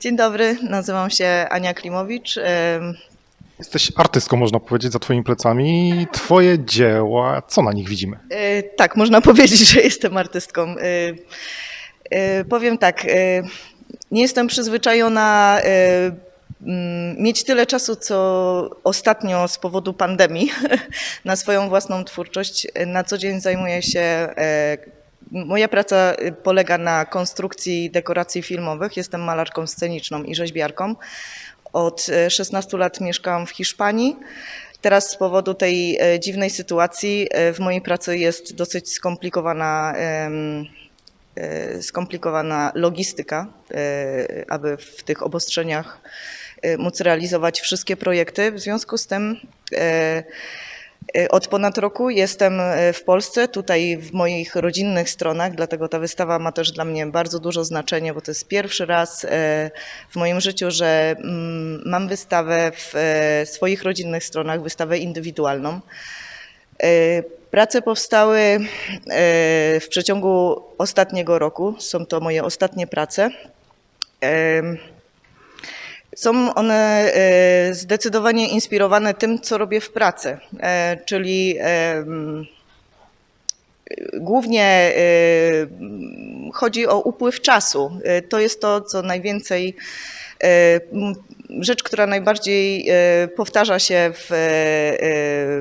Dzień dobry, nazywam się Ania Klimowicz. Jesteś artystką, można powiedzieć, za twoimi plecami. Twoje dzieła, co na nich widzimy? e, Tak, można powiedzieć, że jestem artystką. E, e, Powiem tak, nie jestem przyzwyczajona mm, mieć tyle czasu, co ostatnio z powodu pandemii na swoją własną twórczość. Na co dzień zajmuję się. Moja praca e, polega na konstrukcji dekoracji filmowych. Jestem malarką sceniczną i rzeźbiarką. Od e, 16 lat mieszkałam w Hiszpanii. Teraz z powodu tej e, dziwnej sytuacji w mojej pracy jest dosyć skomplikowana, skomplikowana logistyka, aby w tych obostrzeniach móc realizować wszystkie projekty. W związku z tym od ponad roku jestem e, w Polsce, tutaj w moich rodzinnych stronach, dlatego ta wystawa ma też dla mnie bardzo dużo znaczenie, bo to jest pierwszy raz e, w moim życiu, że mm, mam wystawę w swoich rodzinnych stronach, wystawę indywidualną. Prace powstały w przeciągu ostatniego roku. Są to moje ostatnie prace. Są one e, zdecydowanie inspirowane tym, co robię w pracy, e, czyli głównie e, chodzi o upływ czasu. To jest to, co najwięcej, rzecz, która najbardziej e, powtarza się w, e,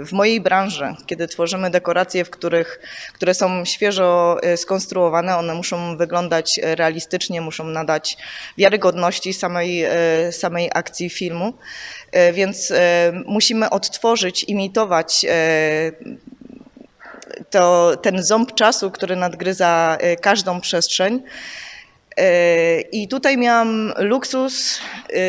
w mojej branży, kiedy tworzymy dekoracje, w których, które są świeżo e, skonstruowane, one muszą wyglądać realistycznie, muszą nadać wiarygodności samej, samej akcji filmu. Więc musimy odtworzyć, imitować to ten ząb czasu, który nadgryza każdą przestrzeń. E, I tutaj miałam luksus, e,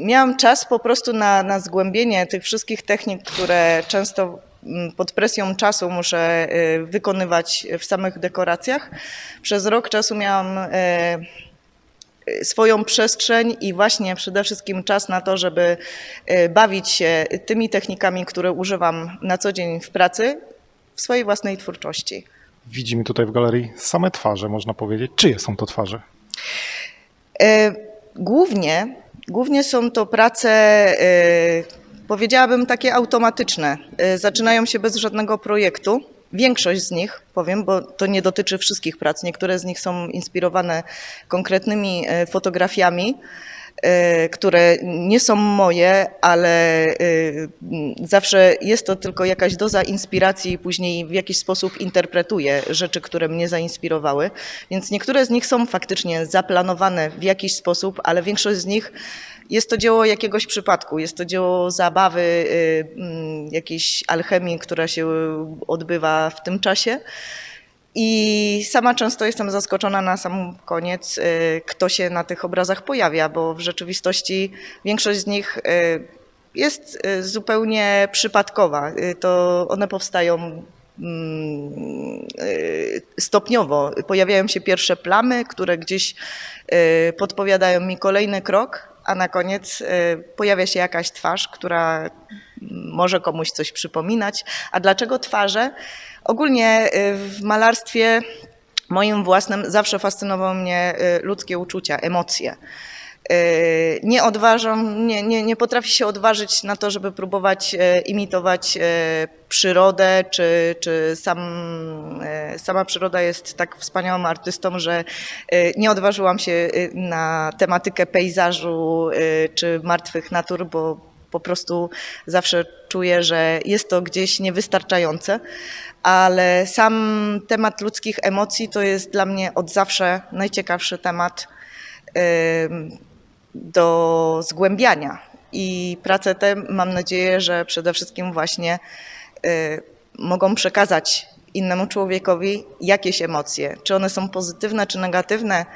miałam czas po prostu na, na zgłębienie tych wszystkich technik, które często mm, pod presją czasu muszę e, wykonywać w samych dekoracjach. Przez rok czasu miałam swoją przestrzeń i właśnie przede wszystkim czas na to, żeby bawić się tymi technikami, które używam na co dzień w pracy, w swojej własnej twórczości. Widzimy tutaj w galerii same twarze, można powiedzieć. Czyje są to twarze? E, Głównie, głównie są to prace, e, powiedziałabym, takie automatyczne. E, Zaczynają się bez żadnego projektu. Większość z nich, powiem, bo to nie dotyczy wszystkich prac, niektóre z nich są inspirowane konkretnymi e, fotografiami, e, które nie są moje, ale e, zawsze jest to tylko jakaś doza inspiracji i później w jakiś sposób interpretuję rzeczy, które mnie zainspirowały. Więc niektóre z nich są faktycznie zaplanowane w jakiś sposób, ale większość z nich jest to dzieło jakiegoś przypadku, jest to dzieło zabawy, y, mm, jakiejś alchemii, która się odbywa w tym czasie. I sama często jestem zaskoczona na sam koniec, y, kto się na tych obrazach pojawia, bo w rzeczywistości większość z nich y, jest zupełnie przypadkowa. To one powstają mm, stopniowo. Pojawiają się pierwsze plamy, które gdzieś podpowiadają mi kolejny krok, a na koniec y, pojawia się jakaś twarz, która może komuś coś przypominać. A dlaczego twarze? Ogólnie y, w malarstwie moim własnym zawsze fascynowały mnie y, ludzkie uczucia, emocje. Y, Nie odważam, nie, nie, nie potrafię się odważyć na to, żeby próbować e, imitować e, przyrodę, czy, czy sam, sama przyroda jest tak wspaniałym artystą, że nie odważyłam się na tematykę pejzażu czy martwych natur, bo po prostu zawsze czuję, że jest to gdzieś niewystarczające, ale sam temat ludzkich emocji to jest dla mnie od zawsze najciekawszy temat. Em, do zgłębiania. I prace te mam nadzieję, że przede wszystkim właśnie y, mogą przekazać innemu człowiekowi jakieś emocje. Czy one są pozytywne, czy negatywne.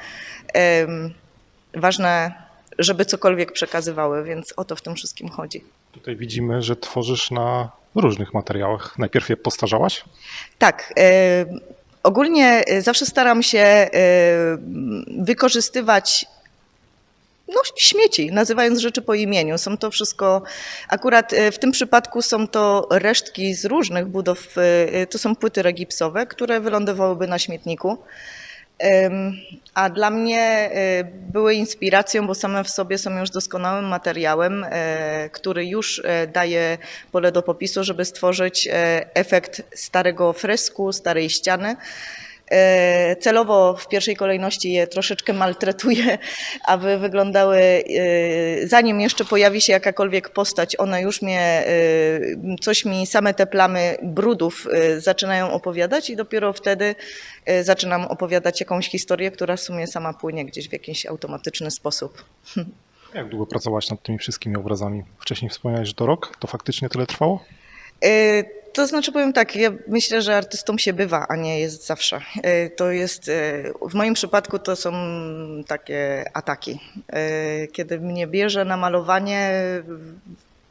Ważne, żeby cokolwiek przekazywały, więc o to w tym wszystkim chodzi. Tutaj widzimy, że tworzysz na różnych materiałach. Najpierw je postarzałaś? Tak. e, Ogólnie e, zawsze staram się wykorzystywać no, śmieci, nazywając rzeczy po imieniu. Są to wszystko, akurat e, w tym przypadku są to resztki z różnych budów, e, to są płyty regipsowe, które wylądowałyby na śmietniku. A dla mnie były inspiracją, bo same w sobie są już doskonałym materiałem, e, który już e, daje pole do popisu, żeby stworzyć e, efekt starego fresku, starej ściany. E, Celowo w pierwszej kolejności je troszeczkę maltretuję, aby wyglądały, e, zanim jeszcze pojawi się jakakolwiek postać, one już mnie, e, coś mi same te plamy brudów zaczynają opowiadać i dopiero wtedy zaczynam opowiadać jakąś historię, która w sumie sama płynie gdzieś w jakiś automatyczny sposób. Jak długo pracowałaś nad tymi wszystkimi obrazami? Wcześniej wspomniałeś, że to rok. To faktycznie tyle trwało? To znaczy powiem tak, ja myślę, że artystą się bywa, a nie jest zawsze. E, To jest, e, w moim przypadku to są takie ataki. E, Kiedy mnie bierze na malowanie,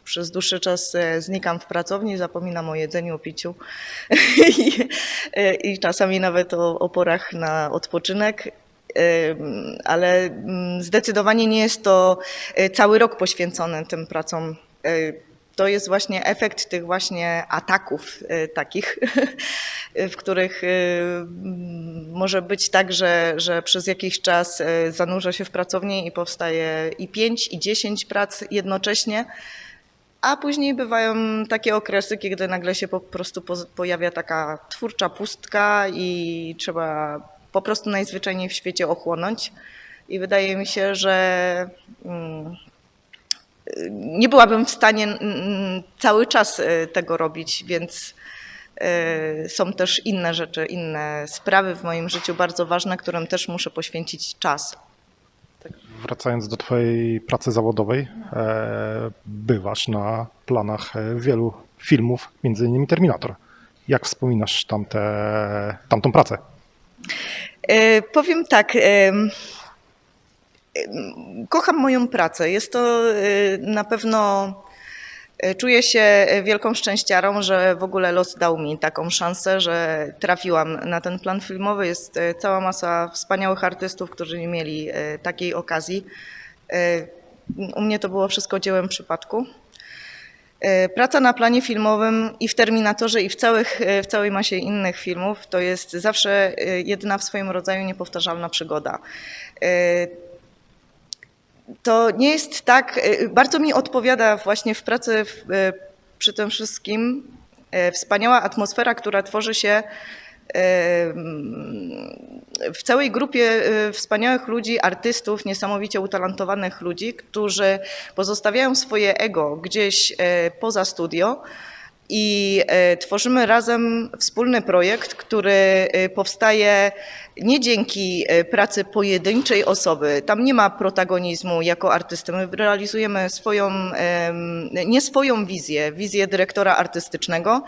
przez dłuższy czas znikam w pracowni, zapominam o jedzeniu, o piciu i, i czasami nawet o, o porach na odpoczynek. Ale mm, zdecydowanie nie jest to cały rok poświęcony tym pracom. To jest właśnie efekt tych właśnie ataków e, takich, w których e, mm, może być tak, że, że przez jakiś czas e, zanurza się w pracowni i powstaje i 5, i 10 prac jednocześnie. A później bywają takie okresy, kiedy nagle się po prostu pojawia taka twórcza pustka i trzeba po prostu najzwyczajniej w świecie ochłonąć. I wydaje mi się, że mm, y, nie byłabym w stanie cały czas y, tego robić, więc y, są też inne rzeczy, inne sprawy w moim życiu bardzo ważne, którym też muszę poświęcić czas. Wracając do Twojej pracy zawodowej, e, bywasz na planach e, wielu filmów, między innymi Terminator. Jak wspominasz tamte, tamtą pracę? E, Powiem tak. Kocham moją pracę. Jest to e, na pewno. e, Czuję się wielką szczęściarą, że w ogóle los dał mi taką szansę, że trafiłam na ten plan filmowy. Jest e, cała masa wspaniałych artystów, którzy nie mieli takiej okazji. U mnie to było wszystko dziełem przypadku. Praca na planie filmowym i w Terminatorze, i w, całych, w całej masie innych filmów to jest zawsze jedyna w swoim rodzaju niepowtarzalna przygoda. To nie jest tak, e, bardzo mi odpowiada właśnie w pracy w, e, przy tym wszystkim e, wspaniała atmosfera, która tworzy się w całej grupie wspaniałych ludzi, artystów, niesamowicie utalentowanych ludzi, którzy pozostawiają swoje ego gdzieś poza studio i e, tworzymy razem wspólny projekt, który e, powstaje nie dzięki e, pracy pojedynczej osoby. Tam nie ma protagonizmu jako artysty. My realizujemy swoją, nie swoją wizję, wizję dyrektora artystycznego.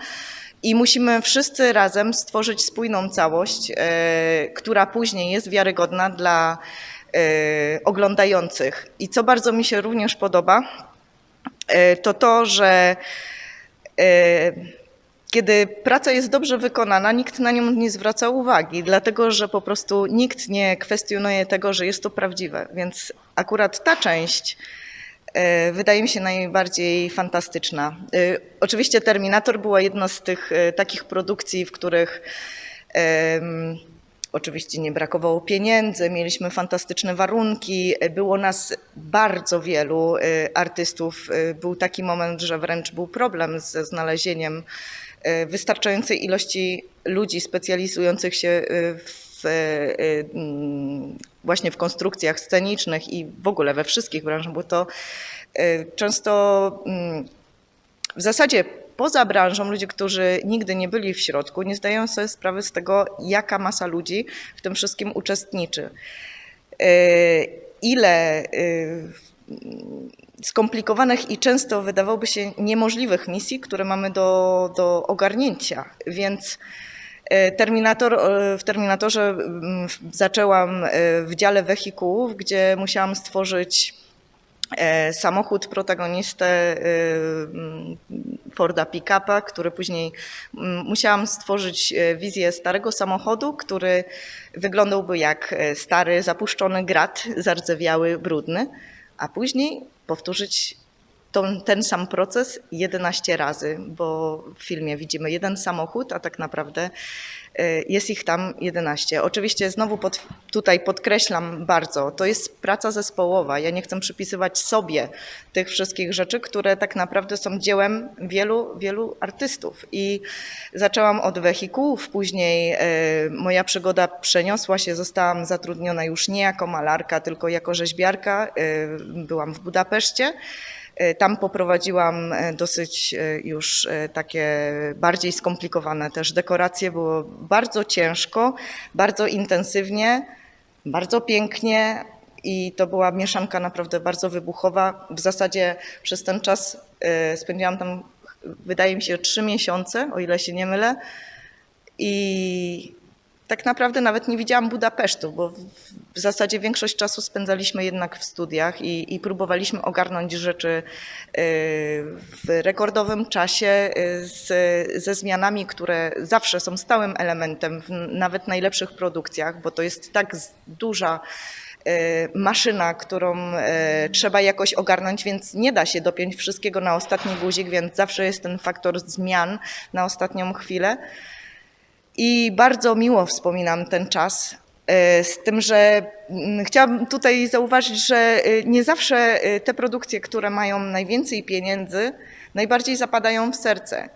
I musimy wszyscy razem stworzyć spójną całość, która później jest wiarygodna dla oglądających. I co bardzo mi się również podoba, to to, że kiedy praca jest dobrze wykonana, nikt na nią nie zwraca uwagi, dlatego że po prostu nikt nie kwestionuje tego, że jest to prawdziwe. Więc akurat ta część e, wydaje mi się najbardziej fantastyczna. E, Oczywiście Terminator była jedna z tych takich produkcji, w których Oczywiście nie brakowało pieniędzy, mieliśmy fantastyczne warunki, było nas bardzo wielu y, artystów. Y, Był taki moment, że wręcz był problem ze znalezieniem y, wystarczającej ilości ludzi specjalizujących się w, mm, właśnie w konstrukcjach scenicznych i w ogóle we wszystkich branżach, bo to często mm, w zasadzie poza branżą ludzie, którzy nigdy nie byli w środku, nie zdają sobie sprawy z tego, jaka masa ludzi w tym wszystkim uczestniczy. Yy, Ile yy, skomplikowanych i często wydawałoby się niemożliwych misji, które mamy do, do ogarnięcia. Więc yy, Terminator, w Terminatorze zaczęłam w dziale wehikułów, gdzie musiałam stworzyć samochód protagonistę e, mm, Forda Pickupa, który później mm, musiałam stworzyć e, wizję starego samochodu, który wyglądałby jak e, stary, zapuszczony grat, zardzewiały, brudny, a później powtórzyć ten sam proces 11 razy, bo w filmie widzimy jeden samochód, a tak naprawdę y, jest ich tam 11. Oczywiście znowu pod, tutaj podkreślam bardzo, to jest praca zespołowa. Ja nie chcę przypisywać sobie tych wszystkich rzeczy, które tak naprawdę są dziełem wielu, wielu artystów. I zaczęłam od wehikułów, później y, moja przygoda przeniosła się, zostałam zatrudniona już nie jako malarka, tylko jako rzeźbiarka. Y, byłam w Budapeszcie. Y, Tam poprowadziłam y, dosyć y, już takie bardziej skomplikowane też dekoracje. Było bardzo ciężko, bardzo intensywnie, bardzo pięknie i to była mieszanka naprawdę bardzo wybuchowa. W zasadzie przez ten czas spędziłam tam, wydaje mi się, trzy miesiące, o ile się nie mylę. I tak naprawdę nawet nie widziałam Budapesztu, bo w- zasadzie większość czasu spędzaliśmy jednak w studiach i, i próbowaliśmy ogarnąć rzeczy y, w rekordowym czasie y, z, ze zmianami, które zawsze są stałym elementem w nawet najlepszych produkcjach, bo to jest tak duża y, maszyna, którą trzeba jakoś ogarnąć, więc nie da się dopiąć wszystkiego na ostatni guzik, więc zawsze jest ten faktor zmian na ostatnią chwilę. I bardzo miło wspominam ten czas. e, Z tym, że chciałabym tutaj zauważyć, że e, nie zawsze e, te produkcje, które mają najwięcej pieniędzy, najbardziej zapadają w serce.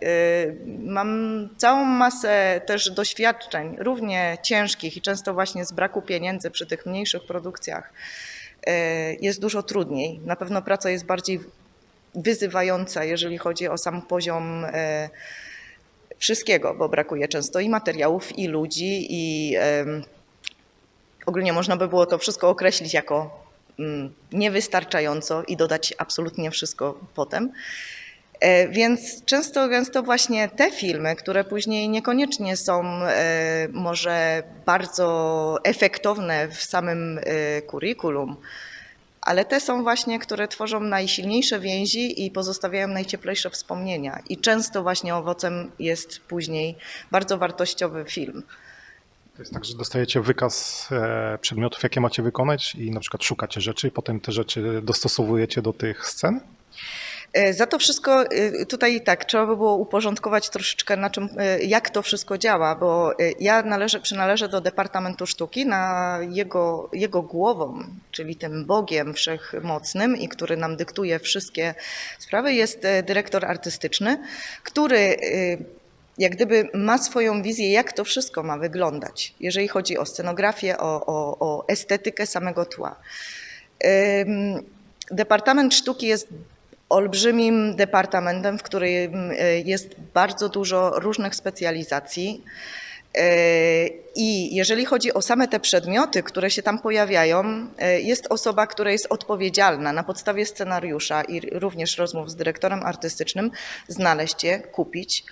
Mam całą masę też doświadczeń, równie ciężkich i często właśnie z braku pieniędzy przy tych mniejszych produkcjach. Jest dużo trudniej. Na pewno praca jest bardziej wyzywająca, jeżeli chodzi o sam poziom wszystkiego, bo brakuje często i materiałów, i ludzi, i ogólnie można by było to wszystko określić jako mm, niewystarczająco i dodać absolutnie wszystko potem. E, Więc często, gęsto właśnie te filmy, które później niekoniecznie są e, może bardzo efektowne w samym e, kurikulum, ale te są właśnie, które tworzą najsilniejsze więzi i pozostawiają najcieplejsze wspomnienia. I często właśnie owocem jest później bardzo wartościowy film. To jest tak, że dostajecie wykaz e, przedmiotów, jakie macie wykonać i na przykład szukacie rzeczy i potem te rzeczy dostosowujecie do tych scen? E, Za to wszystko e, tutaj tak, trzeba by było uporządkować troszeczkę na czym, e, jak to wszystko działa, bo ja należę, przynależę do Departamentu Sztuki, na jego, jego głową, czyli tym Bogiem Wszechmocnym i który nam dyktuje wszystkie sprawy, jest dyrektor artystyczny, który jak gdyby ma swoją wizję, jak to wszystko ma wyglądać, jeżeli chodzi o scenografię, o, o, o estetykę samego tła. Departament Sztuki jest olbrzymim departamentem, w którym y, jest bardzo dużo różnych specjalizacji. Y, I jeżeli chodzi o same te przedmioty, które się tam pojawiają, y, jest osoba, która jest odpowiedzialna na podstawie scenariusza i również rozmów z dyrektorem artystycznym znaleźć je, kupić.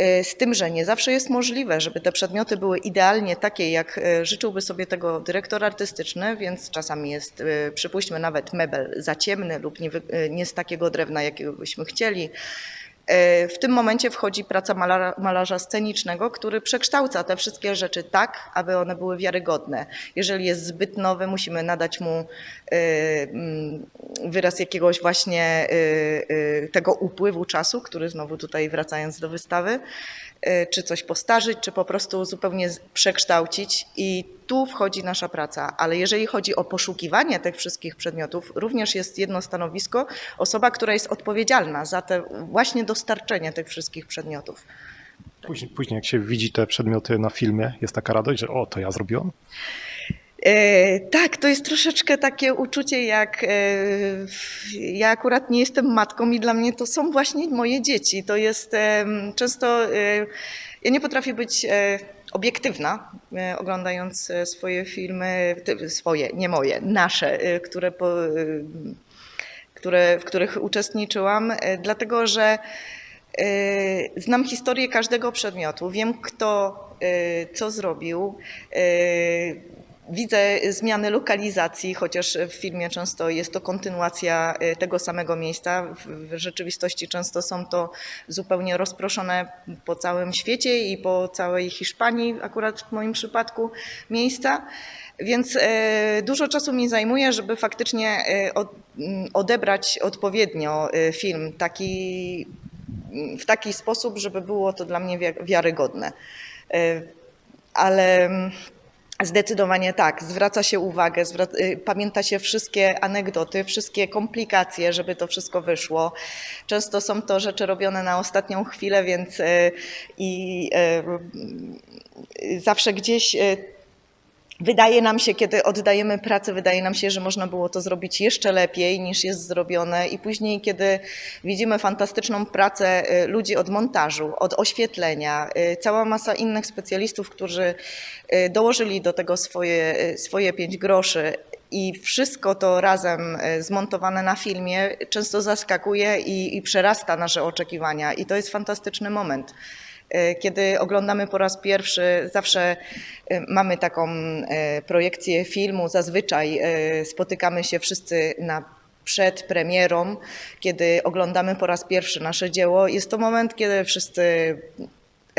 Y, Z tym, że nie zawsze jest możliwe, żeby te przedmioty były idealnie takie, jak y, życzyłby sobie tego dyrektor artystyczny, więc czasami jest, y, przypuśćmy, nawet mebel za ciemny lub nie, nie z takiego drewna, jakiego byśmy chcieli. Y, W tym momencie wchodzi praca malarza, malarza scenicznego, który przekształca te wszystkie rzeczy tak, aby one były wiarygodne. Jeżeli jest zbyt nowy, musimy nadać mu y, mm, wyraz jakiegoś właśnie y, tego upływu czasu, który znowu tutaj wracając do wystawy, czy coś postarzyć, czy po prostu zupełnie przekształcić i tu wchodzi nasza praca. Ale jeżeli chodzi o poszukiwanie tych wszystkich przedmiotów, również jest jedno stanowisko, osoba, która jest odpowiedzialna za te właśnie dostarczenie tych wszystkich przedmiotów. Później, później jak się widzi te przedmioty na filmie, jest taka radość, że o, to ja zrobiłam. E, tak, to jest troszeczkę takie uczucie, jak e, ja akurat nie jestem matką i dla mnie to są właśnie moje dzieci. To jest często, e, ja nie potrafię być obiektywna, oglądając swoje filmy, swoje, nie moje, nasze, które, które, w których uczestniczyłam, dlatego że znam historię każdego przedmiotu, wiem kto co zrobił. E, Widzę zmiany lokalizacji, chociaż w filmie często jest to kontynuacja y, tego samego miejsca. W rzeczywistości często są to zupełnie rozproszone po całym świecie i po całej Hiszpanii, akurat w moim przypadku, miejsca. Więc e, dużo czasu mi zajmuje, żeby faktycznie e, odebrać odpowiednio e, film taki, w taki sposób, żeby było to dla mnie wi- wiarygodne. E, Ale zdecydowanie tak, zwraca się uwagę, y, pamięta się wszystkie anegdoty, wszystkie komplikacje, żeby to wszystko wyszło. Często są to rzeczy robione na ostatnią chwilę, więc e, i y, zawsze gdzieś Wydaje nam się, kiedy oddajemy pracę, wydaje nam się, że można było to zrobić jeszcze lepiej niż jest zrobione. I później, kiedy widzimy fantastyczną pracę y, ludzi od montażu, od oświetlenia, y, cała masa innych specjalistów, którzy y, dołożyli do tego swoje, swoje pięć groszy. I wszystko to razem zmontowane na filmie często zaskakuje i, i przerasta nasze oczekiwania. I to jest fantastyczny moment. E, Kiedy oglądamy po raz pierwszy, zawsze e, mamy taką e, projekcję filmu. Zazwyczaj spotykamy się wszyscy na przed premierą, kiedy oglądamy po raz pierwszy nasze dzieło. Jest to moment, kiedy wszyscy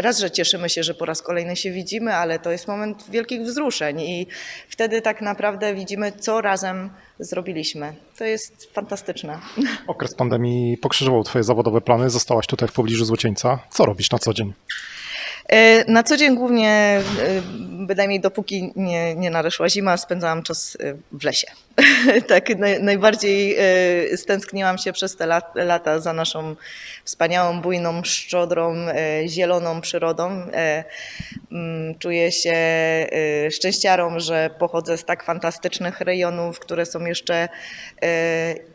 raz, że cieszymy się, że po raz kolejny się widzimy, ale to jest moment wielkich wzruszeń i wtedy tak naprawdę widzimy, co razem zrobiliśmy. To jest fantastyczne. Okres pandemii pokrzyżował twoje zawodowe plany, zostałaś tutaj w pobliżu Złocieńca. Co robisz na co dzień? E, Na co dzień głównie, e, bynajmniej dopóki nie, nie nadeszła zima, spędzałam czas e, w lesie. tak, naj, najbardziej e, stęskniłam się przez te lat, lata za naszą wspaniałą, bujną, szczodrą, e, zieloną przyrodą. E, mm, Czuję się szczęściarą, że pochodzę z tak fantastycznych rejonów, które są jeszcze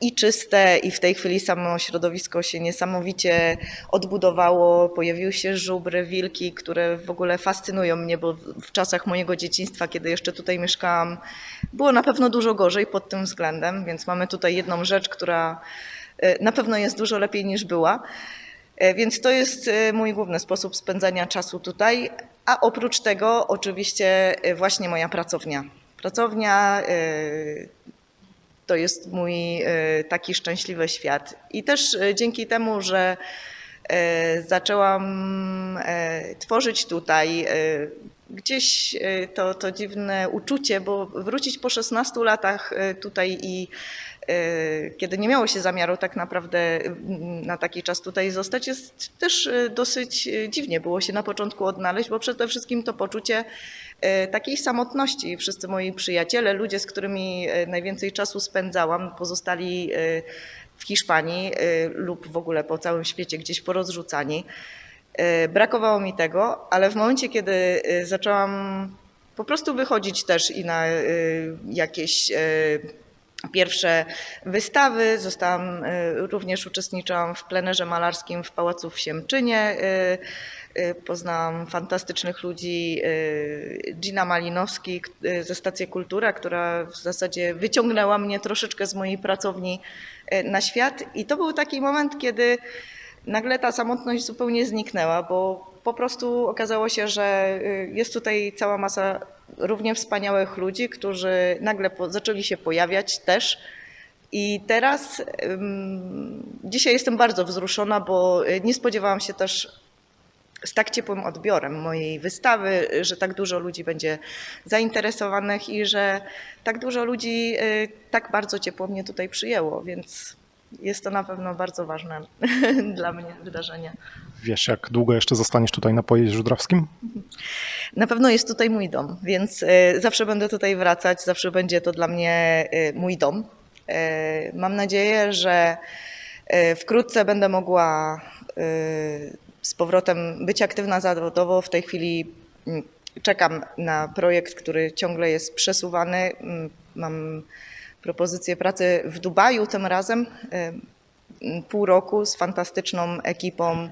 i czyste, i w tej chwili samo środowisko się niesamowicie odbudowało. Pojawiły się żubry, wilki, które w ogóle fascynują mnie, bo w czasach mojego dzieciństwa, kiedy jeszcze tutaj mieszkałam, było na pewno dużo gorzej pod tym względem, więc mamy tutaj jedną rzecz, która e, na pewno jest dużo lepiej niż była. E, Więc to jest e, mój główny sposób spędzania czasu tutaj, a oprócz tego oczywiście właśnie moja pracownia. Pracownia to jest mój taki szczęśliwy świat. I też dzięki temu, że zaczęłam tworzyć tutaj gdzieś e, to, to dziwne uczucie, bo wrócić po 16 latach e, tutaj i e, kiedy nie miało się zamiaru tak naprawdę mm, na taki czas tutaj zostać, jest też dosyć dziwnie było się na początku odnaleźć, bo przede wszystkim to poczucie takiej samotności. Wszyscy moi przyjaciele, ludzie, z którymi najwięcej czasu spędzałam, pozostali w Hiszpanii lub w ogóle po całym świecie gdzieś porozrzucani. E, Brakowało mi tego, ale w momencie, kiedy e, zaczęłam po prostu wychodzić też i na e, jakieś pierwsze wystawy, zostałam, również uczestniczyłam w plenerze malarskim w Pałacu w Siemczynie. Poznałam fantastycznych ludzi, Gina Malinowski ze Stacji Kultura, która w zasadzie wyciągnęła mnie troszeczkę z mojej pracowni na świat. I to był taki moment, kiedy nagle ta samotność zupełnie zniknęła, bo po prostu okazało się, że y, jest tutaj cała masa równie wspaniałych ludzi, którzy nagle zaczęli się pojawiać też. I teraz dzisiaj jestem bardzo wzruszona, bo y, nie spodziewałam się też z tak ciepłym odbiorem mojej wystawy, że tak dużo ludzi będzie zainteresowanych i że tak dużo ludzi y, tak bardzo ciepło mnie tutaj przyjęło, więc jest to na pewno bardzo ważne dla mnie wydarzenie. Wiesz, jak długo jeszcze zostaniesz tutaj na Pojeździe Żudrawskim? Na pewno jest tutaj mój dom, więc e, zawsze będę tutaj wracać, zawsze będzie to dla mnie e, mój dom. E, Mam nadzieję, że wkrótce będę mogła z powrotem być aktywna zawodowo. W tej chwili mm, czekam na projekt, który ciągle jest przesuwany. Mm, Mam propozycję pracy w Dubaju tym razem. Pół roku z fantastyczną ekipą,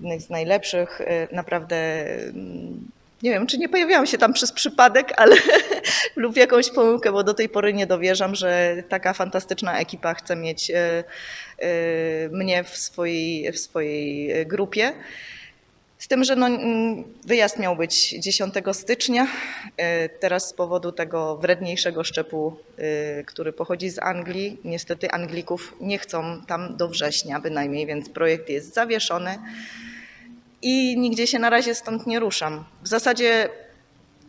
jednych z najlepszych. e, Naprawdę nie wiem, czy nie pojawiałam się tam przez przypadek, ale lub jakąś pomyłkę, bo do tej pory nie dowierzam, że taka fantastyczna ekipa chce mieć e, e, mnie w swojej, w swojej grupie. Z tym, że no, wyjazd miał być 10 stycznia. E, Teraz z powodu tego wredniejszego szczepu, e, który pochodzi z Anglii, niestety Anglików nie chcą tam do września bynajmniej, więc projekt jest zawieszony i nigdzie się na razie stąd nie ruszam. W zasadzie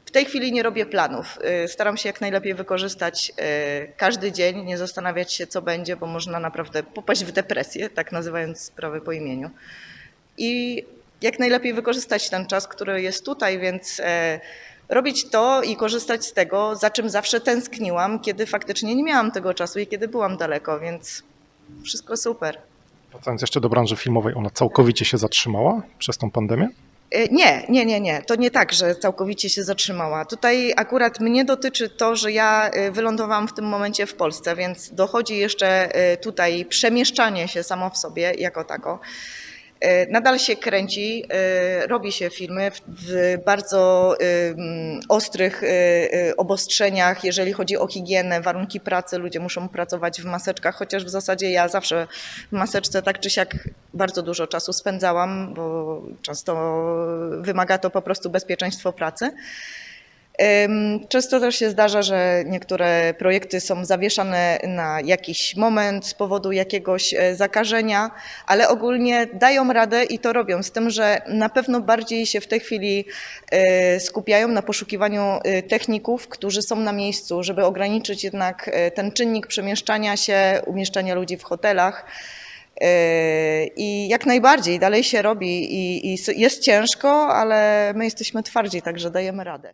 w tej chwili nie robię planów. Y, Staram się jak najlepiej wykorzystać każdy dzień, nie zastanawiać się, co będzie, bo można naprawdę popaść w depresję, tak nazywając sprawę po imieniu. I jak najlepiej wykorzystać ten czas, który jest tutaj, więc e, robić to i korzystać z tego, za czym zawsze tęskniłam, kiedy faktycznie nie miałam tego czasu i kiedy byłam daleko, więc wszystko super. Wracając jeszcze do branży filmowej, ona całkowicie się zatrzymała przez tą pandemię? E, Nie, nie, nie, nie. To nie tak, że całkowicie się zatrzymała. Tutaj akurat mnie dotyczy to, że ja e, wylądowałam w tym momencie w Polsce, więc dochodzi jeszcze tutaj przemieszczanie się samo w sobie jako tako. E, Nadal się kręci, e, robi się filmy w, bardzo ostrych e, obostrzeniach, jeżeli chodzi o higienę, warunki pracy. Ludzie muszą pracować w maseczkach, chociaż w zasadzie ja zawsze w maseczce tak czy siak bardzo dużo czasu spędzałam, bo często wymaga to po prostu bezpieczeństwo pracy. Często też się zdarza, że niektóre projekty są zawieszane na jakiś moment z powodu jakiegoś e, zakażenia, ale ogólnie dają radę i to robią. Z tym, że na pewno bardziej się w tej chwili e, skupiają na poszukiwaniu e, techników, którzy są na miejscu, żeby ograniczyć jednak ten czynnik przemieszczania się, umieszczania ludzi w hotelach. I jak najbardziej dalej się robi i, i jest ciężko, ale my jesteśmy twardzi, także dajemy radę.